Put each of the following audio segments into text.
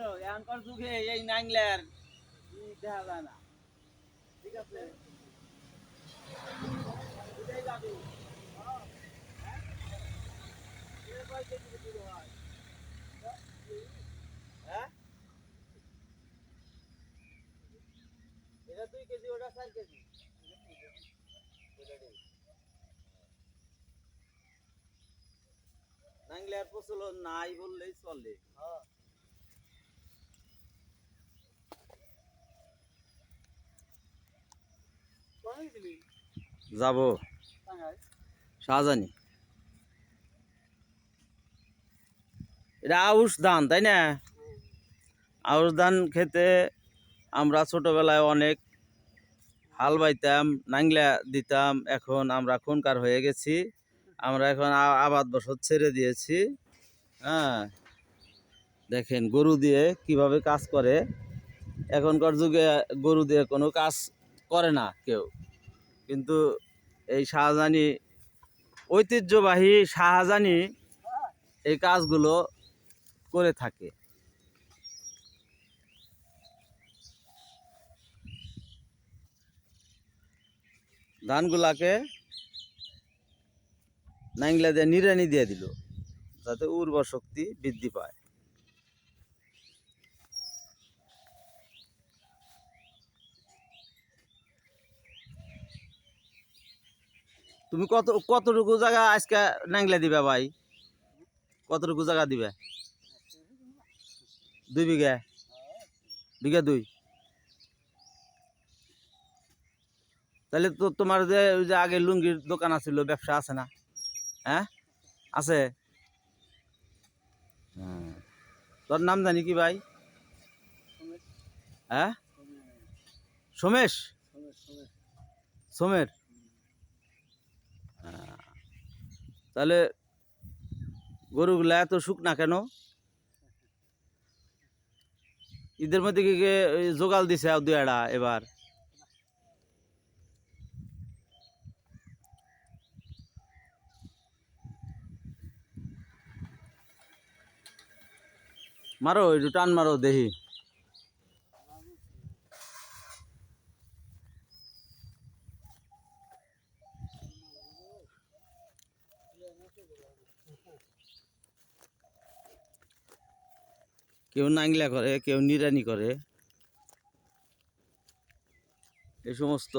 হলো এখনকার যুগে এই নাংলার দেখা যায় না ঠিক আছে হ্যাঁ? হয়? হ্যাঁ? এটা দুই কেজি, ওটা চার কেজি নাংলার প্রচলন নাই বললেই চলে যাব। শাহজানি। এটা আউশ ধান, তাই না? আউশ ধান খেতে আমরা ছোটবেলায় অনেক হাল বাইতাম নাংলা দিতাম, এখন আমরা খুনকার হয়ে গেছি। আমরা এখন আবাদ বসত ছেড়ে দিয়েছি। হ্যাঁ। দেখেন, গরু দিয়ে কীভাবে কাজ করে। এখনকার যুগে গরু দিয়ে কোনো কাজ করে না কেউ। কিন্তু এই শাহজানি ঐতিহ্যবাহী শাহজানি এই কাজগুলো করে থাকে। ধানগুলাকে নাংলা দিয়ে নিড়ানি দিয়ে দিল, যাতে উর্বর শক্তি বৃদ্ধি পায়। তুমি কত কতটুকু জায়গা আজকে নাংলা দিবে ভাই? কতটুকু জায়গা দিবে? দুই বিঘা? বিঘা দুই। তাহলে তো তোমার যে ওই যে আগে লুঙ্গির দোকান আছিল ব্যবসা আছে না? হ্যাঁ? আছে? হ্যাঁ। তোর নাম জানি কি ভাই? হ্যাঁ? সোমেশ। সোমের হ্যাঁ। তাহলে গরুগুলা এত শুকনা কেন? ঈদের মধ্যে কি কি ওই জোগাল দিছে আর দুই এড়া এবার? মারো, একটু টান মারো, দেখি। কেউ নাংলা করে, কেউ নিরানি করে। এই সমস্ত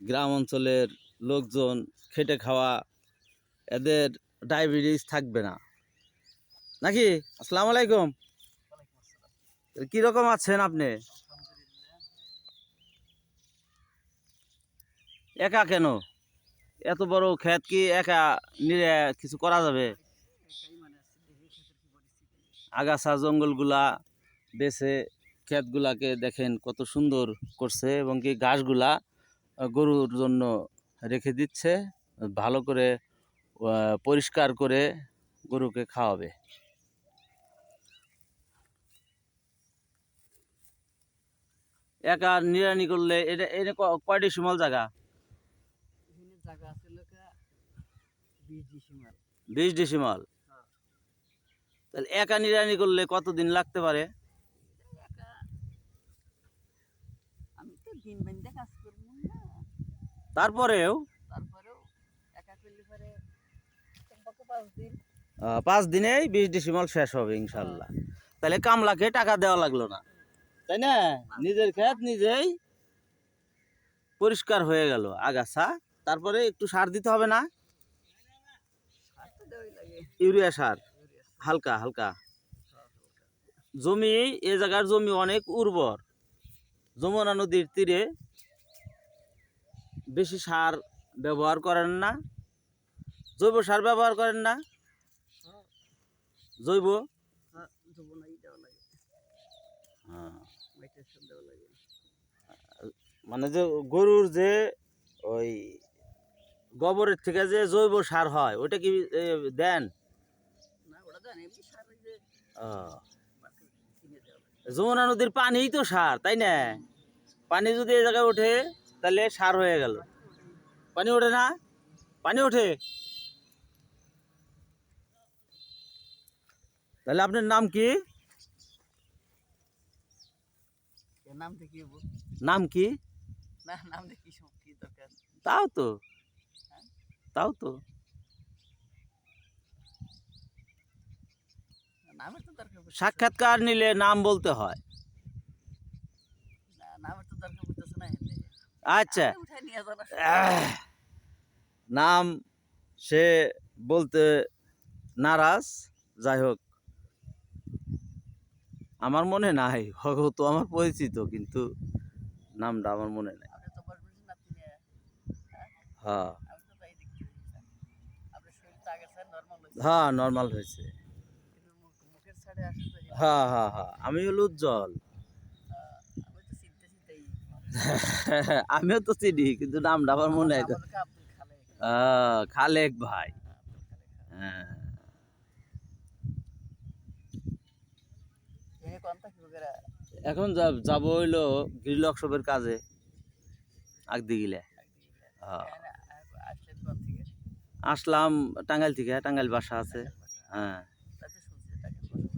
গ্রাম অঞ্চলের লোকজন খেটে খাওয়া, এদের ডায়াবেটিস থাকবে না। নাকি? আসসালামু আলাইকুম। কি রকম আছেন আপনি? একা কেন? এত বড় ক্ষেত কি একা নিরে কিছু করা যাবে? আগাছা জঙ্গলগুলা বেছে ক্ষেতগুলাকে দেখেন কত সুন্দর করছে এবং কি ঘাসগুলা গরুর জন্য রেখে দিচ্ছে ভালো করে পরিষ্কার করে গরুকে খাওয়াবে। একা নিরানি করলে এটা এটা কয়টি সমল জায়গা? বিশ ডিসিমাল। তাহলে একা নিরানি করলে কতদিন লাগতে পারে? তারপরেও? পাঁচ দিনেই বিশ ডিসিমল শেষ হবে ইনশাল্লাহ। তাহলে কামলাকে টাকা দেওয়া লাগল না। তাই না? নিজের ক্ষেত নিজেই পরিষ্কার হয়ে গেল আগাছা। তারপরে একটু সার দিতে হবে না? ইউরিয়া সার। হালকা হালকা। জমি এ জায়গার জমি অনেক উর্বর। যমুনা নদীর তীরে বেশি সার ব্যবহার করেন না। জৈব সার ব্যবহার করেন না। হ্যাঁ, জৈব। হ্যাঁ, লাগে। মানে যে গরুর যে ওই গোবরের থেকে যে জৈব সার হয় ওটা কি দেন? যমুনা নদীর পানিই তো সার তাই না? পানি যদি এই জায়গায় ওঠে তাহলে সার হয়ে গেল। পানি ওঠে না? পানি ওঠে? তাহলে আপনার নাম কি? নাম কি তাও তো। তাও তো। সাক্ষাৎকার নিলে নাম বলতে হয়। আচ্ছা। নাম সে বলতে নারাজ যাই হোক। আমার মনে নাই তো আমার পরিচিত কিন্তু নামটা আমার মনে নাই। হ্যাঁ? স্যার। নর্মাল হয়েছে। হ্যাঁ নর্মাল হয়েছে কিন্তু মুখ- মুখের সাইডে আসে তো এই- হ্যাঁ। হ্যাঁ হ্যাঁ আমি হলো উজ্জ্বল। আমিও তো চিনি কিন্তু নামটা আমার মনে তো। খালেক। ভাই। হ্যাঁ বগেরা এখন যাব- যাব হইল গিরিলক্সবের কাজে আগদি গিলে হ্যাঁ। আসলাম টাঙ্গাইল থেকে টাঙ্গাইল বাসা আছে। হ্যাঁ তাতে শুনছি টাকা পয়সা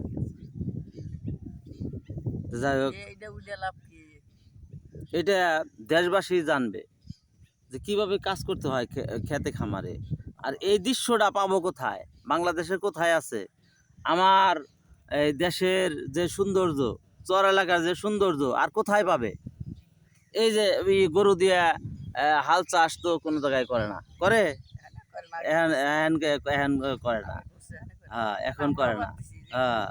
তো যাই হোক। এটা দেশবাসী জানবে যে কীভাবে কাজ করতে হয় খেতে খামারে। আর এই দৃশ্যটা পাবো কোথায়? বাংলাদেশের কোথায় আছে? আমার এই দেশের যে সৌন্দর্য চর এলাকার যে সৌন্দর্য আর কোথায় পাবে? এই যে গরু দিয়ে হাল চাষ তো কোনো জায়গায় করে না। করে? এখানে করে না এখন করে না। করছে, এখানে। হ্যাঁ এখন করে না। হ্যাঁ।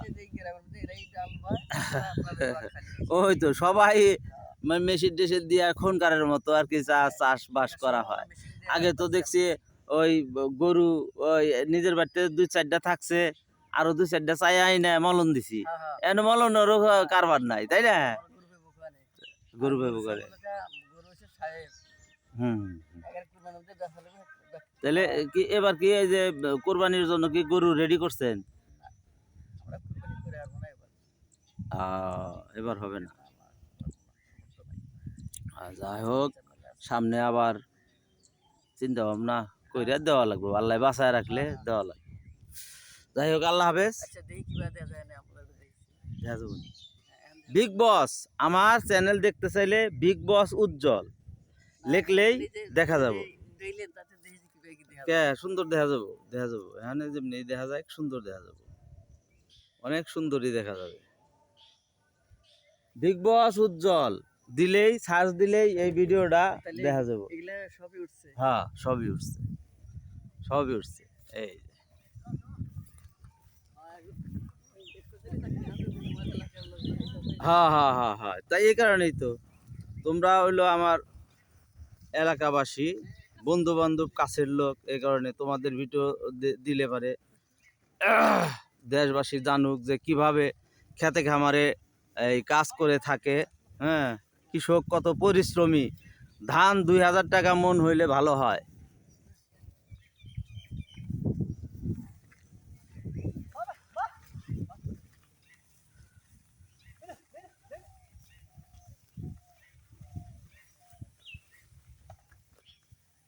হয়। ওই তো সবাই মেশিন টেশিন দিয়ে খনকারের মতো আর কি চা চাষবাস করা হয়। আগে তো দেখছি ওই গরু ওই নিজের বাড়িতে দুই চারটা থাকছে আরও দুই চারটা চাই আইনে মলন দিছি। হ্যাঁ, হ্যাঁ। এন মলনেরও কারবার নাই তাই না? গরু বেবু করে। হুম তাহলে কি এবার কি এই যে কোরবানির জন্য কি গরু রেডি করছেন আমরা কুরবানি করে আসব না এবার। আহ, এবার হবে না। যাই হোক সামনে আবার চিন্তা ভাবনা কইরা দেওয়া লাগবে। আল্লাহ বাঁচায় রাখলে দেওয়া লাগবে। যাই হোক আল্লাহ হাফেজ। আচ্ছা। দেখা যাবে নি। হ্যাঁ, বিগ বস আমার চ্যানেল দেখতে চাইলে বিগ বস উজ্জ্বল। লিখলেই দেখা যাব। দিলেন, তাতে দেখি যে কীভাবে কি দেয়া কে? সুন্দর দেখা যাব দেখা যাব। এখানে যেমনি দেখা যায় সুন্দর দেখা যাব। অনেক সুন্দরই দেখা যাবে। বিগ বস উজ্জ্বল। দিলেই সার্চ দিলেই এই ভিডিওটা দেখা যাব। সবই উঠছে? হ্যাঁ সবই উঠছে। সবই উঠছে। এই। হ্যাঁ হ্যাঁ হ্যাঁ হ্যাঁ। তাই এই কারণেই তো। তোমরা হইল আমার এলাকাবাসী বন্ধু বান্ধব কাছের লোক এই কারণে তোমাদের ভিডিও দিলে পারে দেশবাসী জানুক যে কীভাবে খেতে খামারে এই কাজ করে থাকে হ্যাঁ? কৃষক কত পরিশ্রমী। ধান দুই হাজার টাকা মন হইলে ভালো হয়।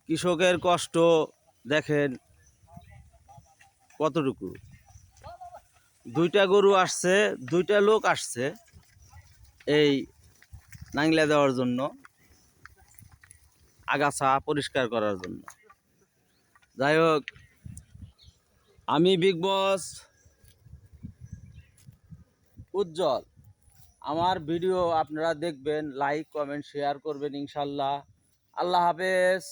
কৃষকের কষ্ট দেখেন কতটুকু। দুইটা গরু আসছে, দুইটা লোক আসছে। এই নাংলা দেওয়ার জন্য, আগাছা পরিষ্কার করার জন্য। যাই হোক, আমি বিগ বস উজ্জ্বল। আমার ভিডিও আপনারা দেখবেন লাইক কমেন্ট শেয়ার করবেন ইনশাল্লাহ। আল্লাহ হাফেজ।